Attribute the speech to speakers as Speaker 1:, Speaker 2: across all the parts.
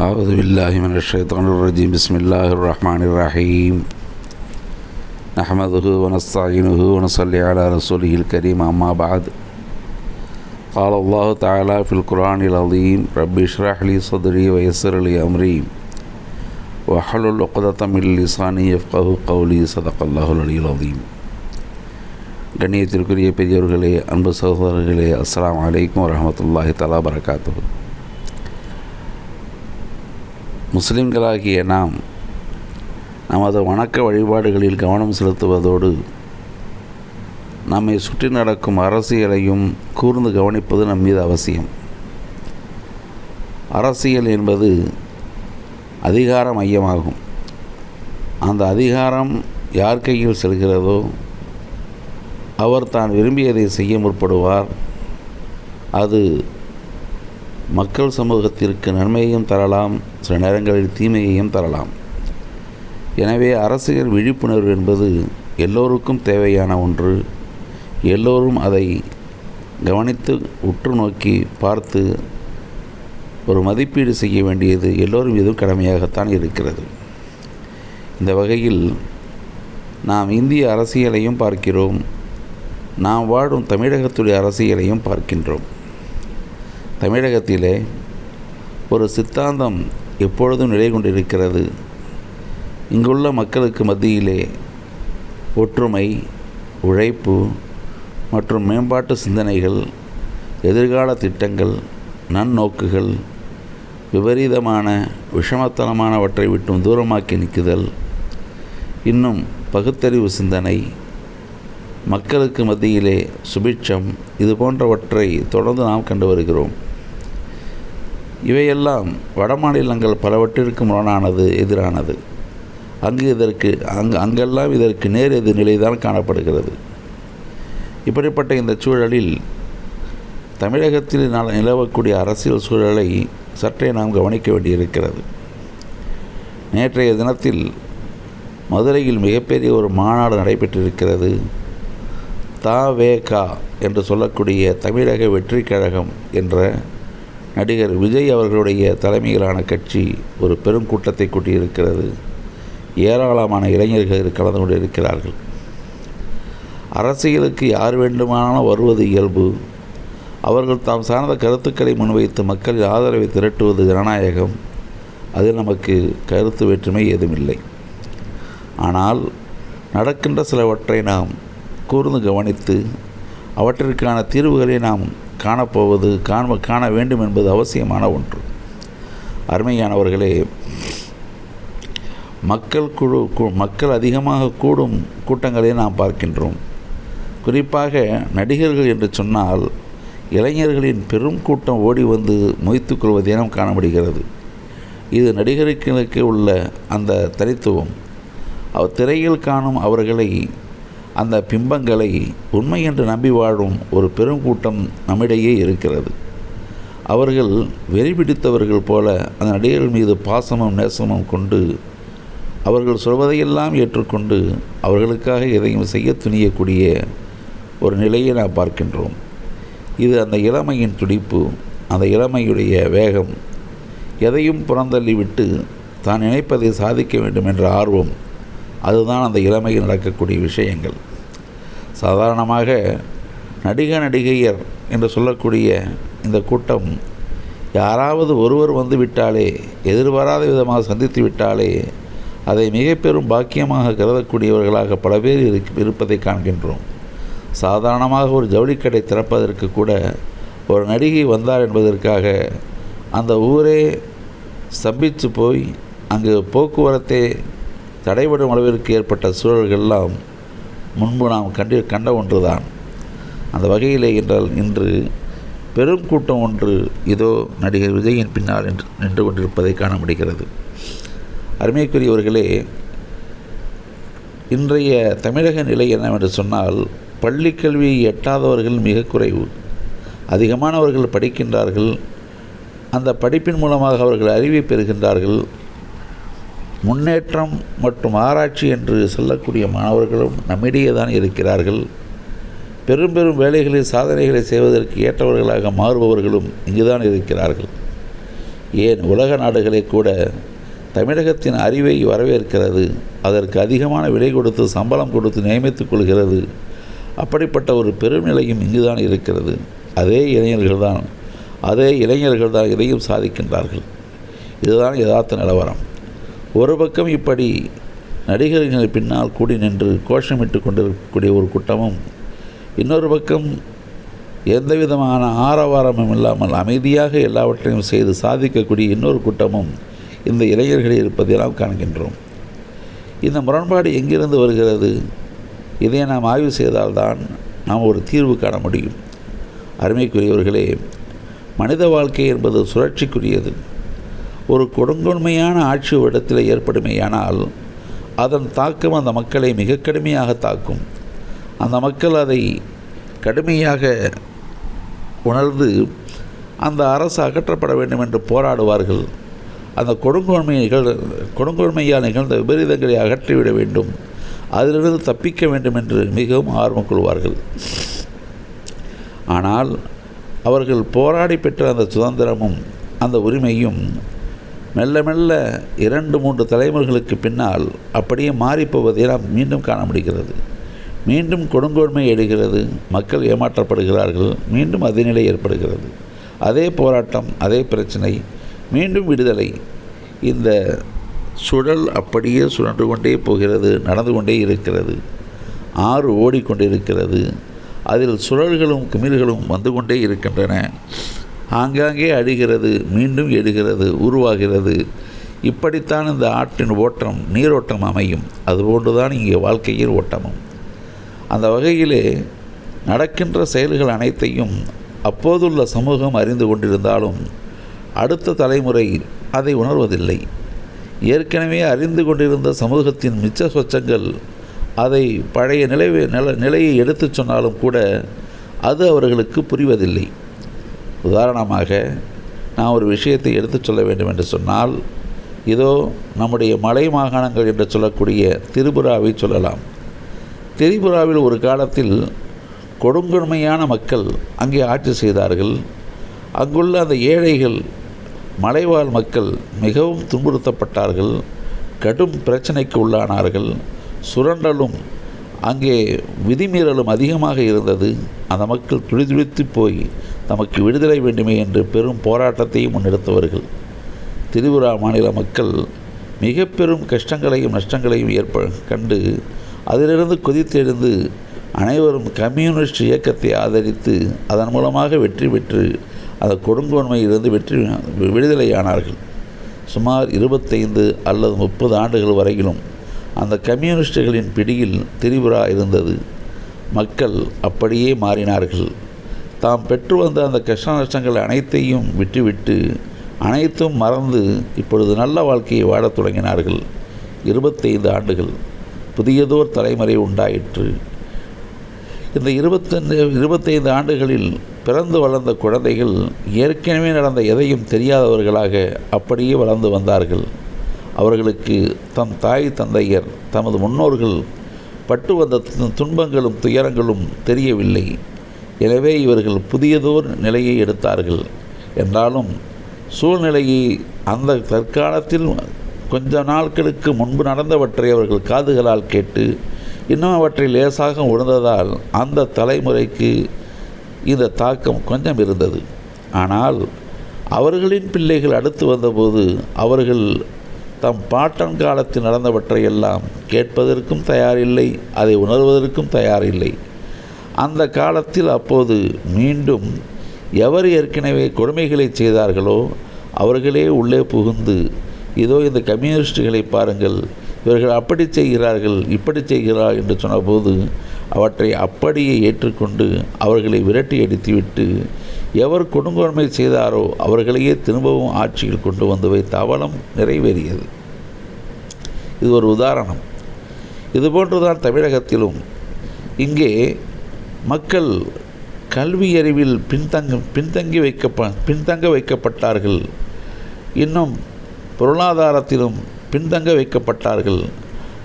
Speaker 1: أعوذ بالله من الشيطان الرجيم بسم الله الرحمن الرحيم نحمده ونستعينه ونصلي على رسوله الكريم أما بعد قال الله تعالى في القرآن العظيم رب اشرح لي صدري ويسر لي أمري واحلل عقدة من لساني يفقه قولي صدق الله العلي العظيم கண்ணியத்திற்குரிய பெரியவர்களே அன்பு சகோதரர்களே அஸ்ஸலாமு அலைக்கும் வரஹமத்துல்லாஹி தலா வரகாத்துஹு முஸ்லிம்களாகிய நாம் நமது வணக்க வழிபாடுகளில் கவனம் செலுத்துவதோடு நம்மை சுற்றி நடக்கும் அரசியலையும் கூர்ந்து கவனிப்பது நம் மீது அவசியம். அரசியல் என்பது அதிகார மையமாகும். அந்த அதிகாரம் யார் கையில் செல்கிறதோ அவர் தான் விரும்பியதை செய்ய முற்படுவார். அது மக்கள் சமூகத்திற்கு நன்மையையும் தரலாம் சில நேரங்களில் தீமையையும் தரலாம். எனவே அரசியல் விழிப்புணர்வு என்பது எல்லோருக்கும் தேவையான ஒன்று. எல்லோரும் அதை கவனித்து உற்று நோக்கி பார்த்து ஒரு மதிப்பீடு செய்ய வேண்டியது எல்லோரும் மீதும் கடமையாகத்தான் இருக்கிறது. இந்த வகையில் நாம் இந்திய அரசியலையும் பார்க்கிறோம். நாம் வாழும் தமிழகத்துடைய அரசியலையும் பார்க்கின்றோம். தமிழகத்திலே ஒரு சித்தாந்தம் எப்பொழுதும் நிலை கொண்டிருக்கிறது. இங்குள்ள மக்களுக்கு மத்தியிலே ஒற்றுமை உழைப்பு மற்றும் மேம்பாட்டு சிந்தனைகள் எதிர்கால திட்டங்கள் நன்னோக்குகள் விபரீதமான விஷமத்தனமானவற்றை விட்டும் தூரமாக்கி நிற்குதல் இன்னும் பகுத்தறிவு சிந்தனை மக்களுக்கு மத்தியிலே சுபிட்சம் இது போன்றவற்றை தொடர்ந்து நாம் கண்டு வருகிறோம். இவையெல்லாம் வடமாநிலங்கள் பலவற்றிற்கு முரணானது எதிரானது. அங்கு இதற்கு அங்கு அங்கெல்லாம் இதற்கு நேர் எதிர்நிலை காணப்படுகிறது. இப்படிப்பட்ட இந்த சூழலில் தமிழகத்தில் நிலவக்கூடிய அரசியல் சூழலை சற்றே நாம் கவனிக்க வேண்டியிருக்கிறது. நேற்றைய தினத்தில் மதுரையில் மிகப்பெரிய ஒரு மாநாடு நடைபெற்றிருக்கிறது. தாவேகா என்று சொல்லக்கூடிய தமிழக வெற்றி கழகம் என்ற நடிகர் விஜய் அவர்களுடைய தலைமையிலான கட்சி ஒரு பெரும் கூட்டத்தை கூட்டியிருக்கிறது. ஏராளமான இளைஞர்கள் கலந்து கொண்டிருக்கிறார்கள். அரசியலுக்கு யார் வேண்டுமானாலும் வருவது இயல்பு. அவர்கள் தாம் சார்ந்த கருத்துக்களை முன்வைத்து மக்களின் ஆதரவை திரட்டுவது ஜனநாயகம். அதில் நமக்கு கருத்து வேற்றுமை ஏதுமில்லை. ஆனால் நடக்கின்ற சிலவற்றை நாம் கூர்ந்து கவனித்து அவற்றிற்கான தீர்வுகளை நாம் காணப்போவது காண காண வேண்டும் என்பது அவசியமான ஒன்று. அருமையானவர்களே மக்கள் குழு மக்கள் அதிகமாக கூடும் கூட்டங்களை நாம் பார்க்கின்றோம். குறிப்பாக நடிகர்கள் என்று சொன்னால் இளைஞர்களின் பெரும் கூட்டம் ஓடி வந்து மொய்த்துக் கொள்வதை நாம் காணப்படுகிறது இது நடிகர்களுக்கு உள்ள அந்த தனித்துவம். அவர் திரையில் காணும் அவர்களை அந்த பிம்பங்களை உண்மை என்று நம்பி வாழும் ஒரு பெரும் கூட்டம் நம்மிடையே இருக்கிறது. அவர்கள் வெறி பிடித்தவர்கள் போல அந்த நடிகர்கள் மீது பாசமும் நேசமும் கொண்டு அவர்கள் சொல்வதையெல்லாம் ஏற்றுக்கொண்டு அவர்களுக்காக எதையும் செய்ய துணியக்கூடிய ஒரு நிலையை நாம் பார்க்கின்றோம். இது அந்த இளமையின் துடிப்பு அந்த இளமையுடைய வேகம். எதையும் புறந்தள்ளிவிட்டு தான் நினைப்பதை சாதிக்க வேண்டும் என்ற ஆர்வம் அதுதான் அந்த இளமையில் நடக்கக்கூடிய விஷயங்கள். சாதாரணமாக நடிக நடிகையர் என்று சொல்லக்கூடிய இந்த கூட்டம் யாராவது ஒருவர் வந்து விட்டாலே எதிர்பாராத விதமாக சந்தித்து விட்டாலே அதை மிக பெரும் பாக்கியமாக கருதக்கூடியவர்களாக பல பேர் இருப்பதை காண்கின்றோம். சாதாரணமாக ஒரு ஜவுளிக்கடை திறப்பதற்கு கூட ஒரு நடிகை வந்தார் என்பதற்காக அந்த ஊரே ஸ்தம்பித்து போய் அங்கு போக்குவரத்தை தடைபடும் அளவிற்கு ஏற்பட்ட சூழல்கள்லாம் முன்பு நாம் கண்டு கண்ட ஒன்றுதான். அந்த வகையிலே என்றால் இன்று பெரும் கூட்டம் ஒன்று இதோ நடிகர் விஜயின் பின்னால் நின்று நின்று கொண்டிருப்பதை காண முடிகிறது. அருமைக்குரியவர்களே இன்றைய தமிழக நிலை என்னவென்று சொன்னால் பள்ளிக்கல்வியை எட்டாதவர்கள் மிக குறைவு. அதிகமானவர்கள் படிக்கின்றார்கள். அந்த படிப்பின் மூலமாக அவர்கள் அறிவை பெறுகின்றார்கள். முன்னேற்றம் மற்றும் ஆராய்ச்சி என்று சொல்லக்கூடிய மாணவர்களும் நம்மிடையே தான் இருக்கிறார்கள். பெரும் பெரும் வேலைகளில் சாதனைகளை செய்வதற்கு ஏற்றவர்களாக மாறுபவர்களும் இங்குதான் இருக்கிறார்கள். ஏன் உலக நாடுகளே கூட தமிழகத்தின் அறிவை வரவேற்கிறது அதற்கு அதிகமான விலை கொடுத்து சம்பளம் கொடுத்து நியமித்துக் கொள்கிறது. அப்படிப்பட்ட ஒரு பெருநிலையும் இங்குதான் இருக்கிறது. அதே இளைஞர்கள்தான் அதே இளைஞர்கள் தான் இதையும் சாதிக்கின்றார்கள். இதுதான் யதார்த்த நிலவரம். ஒரு பக்கம் இப்படி நடிகர்களை பின்னால் கூடி நின்று கோஷமிட்டு கொண்டிருக்கக்கூடிய ஒரு கூட்டமும் இன்னொரு பக்கம் எந்த விதமான ஆரவாரமும் இல்லாமல் அமைதியாக எல்லாவற்றையும் செய்து சாதிக்கக்கூடிய இன்னொரு கூட்டமும் இந்த இளைஞர்களில் இருப்பதையெல்லாம் காண்கின்றோம். இந்த முரண்பாடு எங்கிருந்து வருகிறது? இதை நாம் ஆய்வு செய்தால்தான் நாம் ஒரு தீர்வு காண முடியும். அருமைக்குரியவர்களே மனித வாழ்க்கை என்பது சுழற்சிக்குரியது. ஒரு கொடுங்கொன்மையான ஆட்சி ஒரு இடத்தில் ஏற்படுமேயானால் அதன் தாக்கம் அந்த மக்களை மிக கடுமையாக தாக்கும். அந்த மக்கள் அதை கடுமையாக உணர்ந்து அந்த அரசு அகற்றப்பட வேண்டும் என்று போராடுவார்கள். அந்த கொடுங்கொன்மை நிகழ் கொடுங்கொன்மையால் நிகழ்ந்த விபரீதங்களை அகற்றிவிட வேண்டும். அதிலிருந்து தப்பிக்க வேண்டும் என்று மிகவும் ஆர்வம் கொள்வார்கள். ஆனால் அவர்கள் போராடி பெற்ற அந்த சுதந்திரமும் அந்த உரிமையும் மெல்ல மெல்ல இரண்டு மூன்று தலைமுறைகளுக்கு பின்னால் அப்படியே மாறிப்போவதை நாம் மீண்டும் காண முடிகிறது. மீண்டும் கொடுங்கோன்மை எடுகிறது மக்கள் ஏமாற்றப்படுகிறார்கள் மீண்டும் அதே நிலை ஏற்படுகிறது. அதே போராட்டம் அதே பிரச்சனை மீண்டும் விடுதலை. இந்த சுழல் அப்படியே சுழன்று கொண்டே போகிறது நடந்து கொண்டே இருக்கிறது. ஆறு ஓடிக்கொண்டிருக்கிறது. அதில் சுழல்களும் குமிழ்களும் வந்து கொண்டே இருக்கின்றன. ஆங்காங்கே அழிகிறது மீண்டும் எடுகிறது உருவாகிறது. இப்படித்தான் இந்த ஆற்றின் ஓட்டம் நீரோட்டம் அமையும். அதுபோன்றுதான் இங்கே வாழ்க்கையில் ஓட்டமும். அந்த வகையிலே நடக்கின்ற செயல்கள் அனைத்தையும் அப்போதுள்ள சமூகம் அறிந்து கொண்டிருந்தாலும் அடுத்த தலைமுறை அதை உணர்வதில்லை. ஏற்கனவே அறிந்து கொண்டிருந்த சமூகத்தின் மிச்ச சொச்சங்கள் அதை பழைய நிலை நில நிலையை எடுத்துச் சொன்னாலும் கூட அது அவர்களுக்கு புரிவதில்லை. உதாரணமாக நான் ஒரு விஷயத்தை எடுத்துச் சொல்ல வேண்டும் என்று சொன்னால் இதோ நம்முடைய மலை மாகாணங்கள் என்று சொல்லக்கூடிய திரிபுராவை சொல்லலாம். திரிபுராவில் ஒரு காலத்தில் கொடுங்கொடுமையான மக்கள் அங்கே ஆட்சி செய்தார்கள். அங்குள்ள அந்த ஏழைகள் மலைவாழ் மக்கள் மிகவும் துன்புறுத்தப்பட்டார்கள் கடும் பிரச்சனைக்கு உள்ளானார்கள். சுரண்டலும் அங்கே விதிமீறலும் அதிகமாக இருந்தது. அந்த மக்கள் துடிதுடித்து போய் தமக்கு விடுதலை வேண்டுமே என்று பெரும் போராட்டத்தையும் முன்னெடுத்தவர்கள். திரிபுரா மாநில மக்கள் மிக பெரும் கஷ்டங்களையும் நஷ்டங்களையும் ஏற்ப கண்டு அதிலிருந்து கொதித்தெழுந்து அனைவரும் கம்யூனிஸ்ட் இயக்கத்தை ஆதரித்து அதன் மூலமாக வெற்றி பெற்று அந்த கொடுங்கோன்மையிலிருந்து வெற்றி விடுதலையானார்கள் சுமார் இருபத்தைந்து அல்லது முப்பது ஆண்டுகள் வரையிலும் அந்த கம்யூனிஸ்டுகளின் பிடியில் திரிபுரா இருந்தது. மக்கள் அப்படியே மாறினார்கள். தாம் பெற்று வந்த அந்த கஷ்ட நஷ்டங்கள் அனைத்தையும் விட்டுவிட்டு அனைத்தும் மறந்து இப்பொழுது நல்ல வாழ்க்கையை வாழத் தொடங்கினார்கள். இருபத்தைந்து ஆண்டுகள் புதியதோர் தலைமுறை உண்டாயிற்று. இந்த இருபத்தஞ்சு இருபத்தைந்து ஆண்டுகளில் பிறந்து வளர்ந்த குழந்தைகள் ஏற்கனவே நடந்த எதையும் தெரியாதவர்களாக அப்படியே வளர்ந்து வந்தார்கள். அவர்களுக்கு தம் தாய் தந்தையர் தமது முன்னோர்கள் பட்டு வந்த துன்பங்களும் துயரங்களும் தெரியவில்லை. எனவே இவர்கள் புதியதோர் நிலையை எடுத்தார்கள். என்றாலும் சூழ்நிலையை அந்த தற்காலத்தில் கொஞ்ச நாட்களுக்கு முன்பு நடந்தவற்றை அவர்கள் காதுகளால் கேட்டு இன்னும் அவற்றை லேசாக உணர்ந்ததால் அந்த தலைமுறைக்கு இந்த தாக்கம் கொஞ்சம் இருந்தது. ஆனால் அவர்களின் பிள்ளைகள் அடுத்து வந்தபோது அவர்கள் தம் பாட்டன் காலத்தில் நடந்தவற்றையெல்லாம் கேட்பதற்கும் தயாரில்லை அதை உணர்வதற்கும் தயாரில்லை. அந்த காலத்தில் அப்போது மீண்டும் எவர் ஏற்கனவே கொடுமைகளை செய்தார்களோ அவர்களே உள்ளே புகுந்து இதோ இந்த கம்யூனிஸ்டுகளை பாருங்கள் இவர்கள் அப்படி செய்கிறார்கள் இப்படி செய்கிறார் என்று சொன்னபோது அவற்றை அப்படியே ஏற்றுக்கொண்டு அவர்களை விரட்டி அடித்துவிட்டு எவர் கொடுங்கோன்மை செய்தாரோ அவர்களையே திரும்பவும் ஆட்சியில் கொண்டு வந்து வைத்த அவலம் நிறைவேறியது. இது ஒரு உதாரணம். இதுபோன்றுதான் தமிழகத்திலும் இங்கே மக்கள் கல்வி அறிவில் பின்தங்க பின்தங்கி வைக்கப்ப பின்தங்க வைக்கப்பட்டார்கள். இன்னும் பொருளாதாரத்திலும் பின்தங்க வைக்கப்பட்டார்கள்.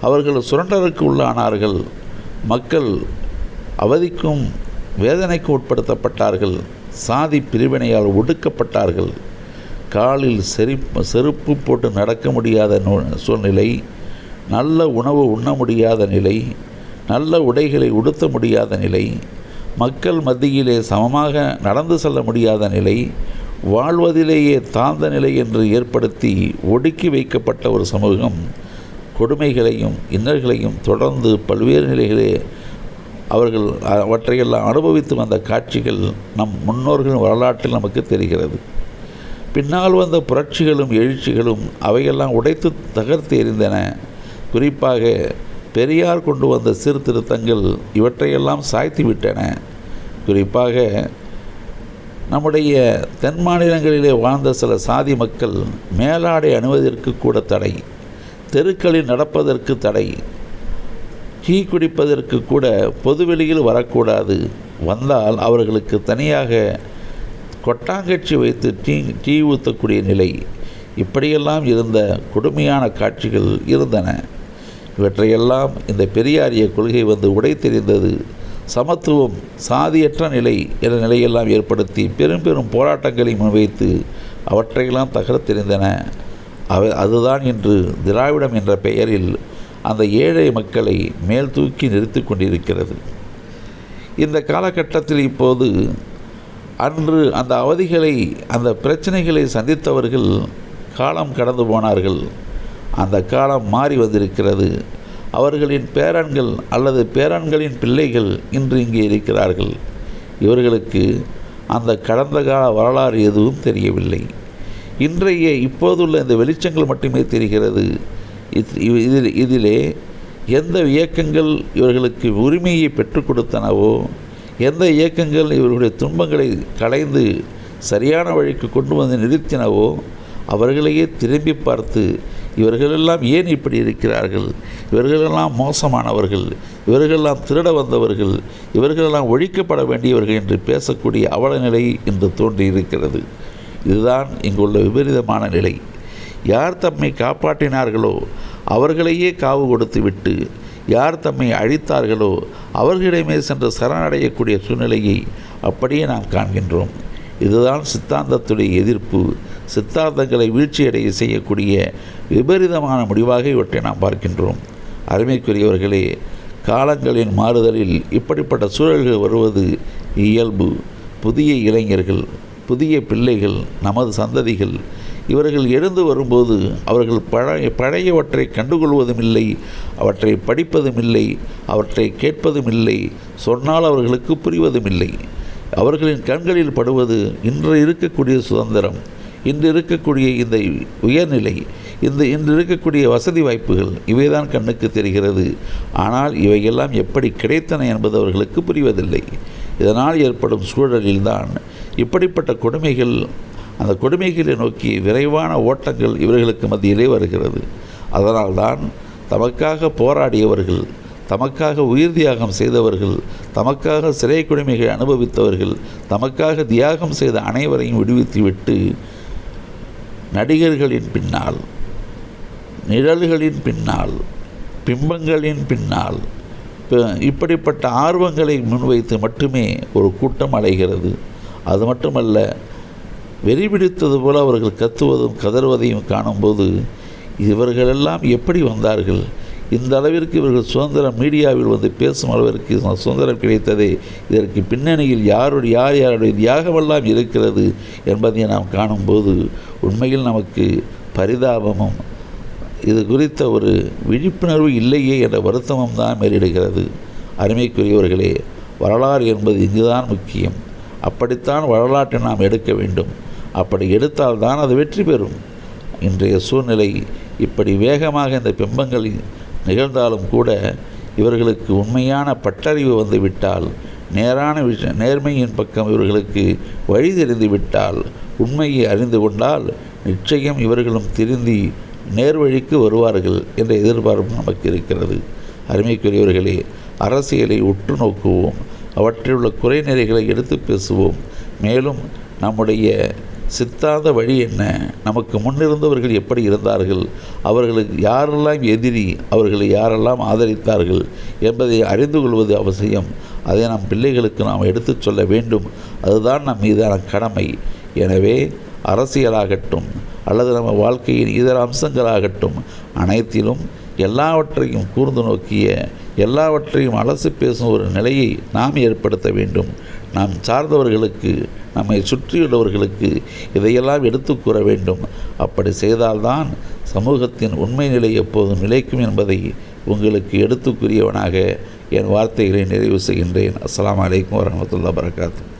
Speaker 1: அவர்கள் சுரண்டலுக்கு உள்ளானார்கள். மக்கள் அவதிக்கும் வேதனைக்கு உட்படுத்தப்பட்டார்கள். சாதி பிரிவினையால் ஒடுக்கப்பட்டார்கள். காலில் செரிப்பு செருப்பு போட்டு நடக்க முடியாத நூ- சூழ்நிலை நல்ல உணவு உண்ண முடியாத நிலை நல்ல உடைகளை உடுத்த முடியாத நிலை மக்கள் மத்தியிலே சமமாக நடந்து செல்ல முடியாத நிலை வாழ்வதிலேயே தாழ்ந்த நிலை என்று ஏற்படுத்தி ஒடுக்கி வைக்கப்பட்ட ஒரு சமூகம் கொடுமைகளையும் இன்னல்களையும் தொடர்ந்து பல்வேறு நிலைகளே அவர்கள் அவற்றையெல்லாம் அனுபவித்து வந்த காட்சிகள் நம் முன்னோர்களின் வரலாற்றில் நமக்கு தெரிகிறது. பின்னால் வந்த புரட்சிகளும் எழுச்சிகளும் அவையெல்லாம் உடைத்து தகர்த்து எறிந்தன. குறிப்பாக பெரியார் கொண்டு வந்த சீர்திருத்தங்கள் இவற்றையெல்லாம் சாய்த்து விட்டன. குறிப்பாக நம்முடைய தென் மாநிலங்களிலே வாழ்ந்த சில சாதி மக்கள் மேலாடை அணிவதற்கு கூட தடை தெருக்களில் நடப்பதற்கு தடை டீ குடிப்பதற்கு கூட பொதுவெளியில் வரக்கூடாது. வந்தால் அவர்களுக்கு தனியாக கொட்டாங்கட்சி வைத்து டீ டீ ஊற்றக்கூடிய நிலை. இப்படியெல்லாம் இருந்த கொடுமையான காட்சிகள் இருந்தன. இவற்றையெல்லாம் இந்த பெரியாரிய கொள்கை வந்து உடைத்தெறிந்தது சமத்துவம் சாதியற்ற நிலை என்ற நிலையெல்லாம் ஏற்படுத்தி பெரும் பெரும் போராட்டங்களை முன்வைத்து அவற்றையெல்லாம் தகர்த்தெறிந்தன அவ அதுதான் இன்று திராவிடம் என்ற பெயரில் அந்த ஏழை மக்களை மேல் தூக்கி நிறுத்தி கொண்டிருக்கிறது. இந்த காலகட்டத்தில் இப்போது அன்று அந்த அவதிகளை அந்த பிரச்சனைகளை சந்தித்தவர்கள் காலம் கடந்து போனார்கள். அந்த காலம் மாறி வந்திருக்கிறது. அவர்களின் பேரன்கள் அல்லது பேரன்களின் பிள்ளைகள் இன்று இங்கே இருக்கிறார்கள். இவர்களுக்கு அந்த கடந்த கால வரலாறு எதுவும் தெரியவில்லை. இன்றைய இப்போதுள்ள இந்த வெளிச்சங்கள் மட்டுமே தெரிகிறது. இதில் இதிலே எந்த இயக்கங்கள் இவர்களுக்கு உரிமையை பெற்றுக் கொடுத்தனவோ எந்த இயக்கங்கள் இவர்களுடைய துன்பங்களை களைந்து சரியான வழிக்கு கொண்டு வந்து நிறுத்தினவோ அவர்களையே திரும்பி பார்த்து இவர்களெல்லாம் ஏன் இப்படி இருக்கிறார்கள்? இவர்களெல்லாம் மோசமானவர்கள் இவர்களெல்லாம் திருட வந்தவர்கள் இவர்களெல்லாம் ஒழிக்கப்பட வேண்டியவர்கள் என்று பேசக்கூடிய அவல நிலை இன்று தோன்றியிருக்கிறது. இதுதான் இங்குள்ள விபரீதமான நிலை. யார் தம்மை காப்பாற்றினார்களோ அவர்களையே காவு கொடுத்து விட்டு யார் தம்மை அழித்தார்களோ அவர்களிடமே சென்று சரணடையக்கூடிய சூழ்நிலையை அப்படியே நாம் காண்கின்றோம். இதுதான் சித்தாந்தத்துடைய எதிர்ப்பு. சித்தாந்தங்களை வீழ்ச்சியடைய செய்யக்கூடிய விபரீதமான முடிவாக இவற்றை நாம் பார்க்கின்றோம். அருமைக்குரியவர்களே காலங்களின் மாறுதலில் இப்படிப்பட்ட சூழல்கள் வருவது இயல்பு. புதிய இளைஞர்கள் புதிய பிள்ளைகள் நமது சந்ததிகள் இவர்கள் எழுந்து வரும்போது அவர்கள் பழைய பழையவற்றை கண்டுகொள்வதும் இல்லை அவற்றை படிப்பதும் இல்லை அவற்றை கேட்பதும் இல்லை சொன்னால் அவர்களுக்கு புரிவதும் இல்லை அவர்களின் கண்களில் படுவது இன்று இருக்கக்கூடிய சுதந்திரம் இன்று இருக்கக்கூடிய இந்த உயர்நிலை இந்த இன்று இருக்கக்கூடிய வசதி வாய்ப்புகள் இவைதான் கண்ணுக்கு தெரிகிறது. ஆனால் இவையெல்லாம் எப்படி கிடைத்தன என்பது அவர்களுக்கு புரிவதில்லை. இதனால் ஏற்படும் சூழலில்தான் இப்படிப்பட்ட கொடுமைகள் அந்த கொடுமைகளை நோக்கி விரைவான ஓட்டங்கள் இவர்களுக்கு மத்தியிலே வருகிறது. அதனால்தான் தமக்காக போராடியவர்கள் தமக்காக உயிர் தியாகம் செய்தவர்கள் தமக்காக சிறை கொடுமைகளை அனுபவித்தவர்கள் தமக்காக தியாகம் செய்த அனைவரையும் விடுவித்துவிட்டு நடிகர்களின் பின்னால் நிழல்களின் பின்னால் பிம்பங்களின் பின்னால் இப்படிப்பட்ட ஆர்வங்களை முன்வைத்து மட்டுமே ஒரு கூட்டம் அலைகிறது அது மட்டுமல்ல வெறி பிடித்தது போல அவர்கள் கத்துவதும் கதறுவதையும் காணும்போது இவர்களெல்லாம் எப்படி வந்தார்கள்? இந்த அளவிற்கு இவர்கள் சுதந்திரம் மீடியாவில் வந்து பேசும் அளவிற்கு சுதந்திரம் கிடைத்ததே இதற்கு பின்னணியில் யாருடைய யார் யாருடைய தியாகமெல்லாம் இருக்கிறது என்பதை நாம் காணும்போது உண்மையில் நமக்கு பரிதாபமும் இது குறித்த ஒரு விழிப்புணர்வு இல்லையே என்ற வருத்தமும் தான் மேலிடுகிறது. அருமைக்குரியவர்களே வரலாறு என்பது இங்குதான் முக்கியம். அப்படித்தான் வரலாற்றை நாம் எடுக்க வேண்டும். அப்படி எடுத்தால் தான் அது வெற்றி பெறும். இன்றைய சூழ்நிலை இப்படி வேகமாக இந்த பிம்பங்கள் நிகழ்ந்தாலும் கூட இவர்களுக்கு உண்மையான பட்டறிவு வந்துவிட்டால் நேரான விஷ நேர்மையின் பக்கம் இவர்களுக்கு வழி தெரிந்துவிட்டால் உண்மையை அறிந்து கொண்டால் நிச்சயம் இவர்களும் திருந்தி நேர்வழிக்கு வருவார்கள் என்ற எதிர்பார்ப்பு நமக்கு இருக்கிறது. அருமைக்குரியவர்களே அரசியலை உற்று நோக்குவோம். அவற்றில் உள்ள குறைநிறைகளை எடுத்து பேசுவோம். மேலும் நம்முடைய சித்தாந்த வழி என்ன? நமக்கு முன்னிருந்தவர்கள் எப்படி இருந்தார்கள்? அவர்களுக்கு யாரெல்லாம் எதிரி அவர்களை யாரெல்லாம் ஆதரித்தார்கள் என்பதை அறிந்து கொள்வது அவசியம். அதை நம் பிள்ளைகளுக்கு நாம் எடுத்துச் சொல்ல வேண்டும். அதுதான் நம் மீதான கடமை. எனவே அரசியலாகட்டும் அல்லது நம்ம வாழ்க்கையின் இதர அம்சங்களாகட்டும் அனைத்திலும் எல்லாவற்றையும் கூர்ந்து நோக்கிய எல்லாவற்றையும் அலசி பேசும் ஒரு நிலையை நாம் ஏற்படுத்த வேண்டும். நாம் சார்ந்தவர்களுக்கு நம்மை சுற்றியுள்ளவர்களுக்கு இதையெல்லாம் எடுத்து கூற வேண்டும். அப்படி செய்தால்தான் சமூகத்தின் உண்மை நிலை எப்போதும் நிலைக்கும் என்பதை உங்களுக்கு எடுத்துக்குரியவனாக என் வார்த்தைகளை நிறைவு செய்கின்றேன். அஸ்லாம் வலைக்கம் வரமத்துல்லா வரகாத்து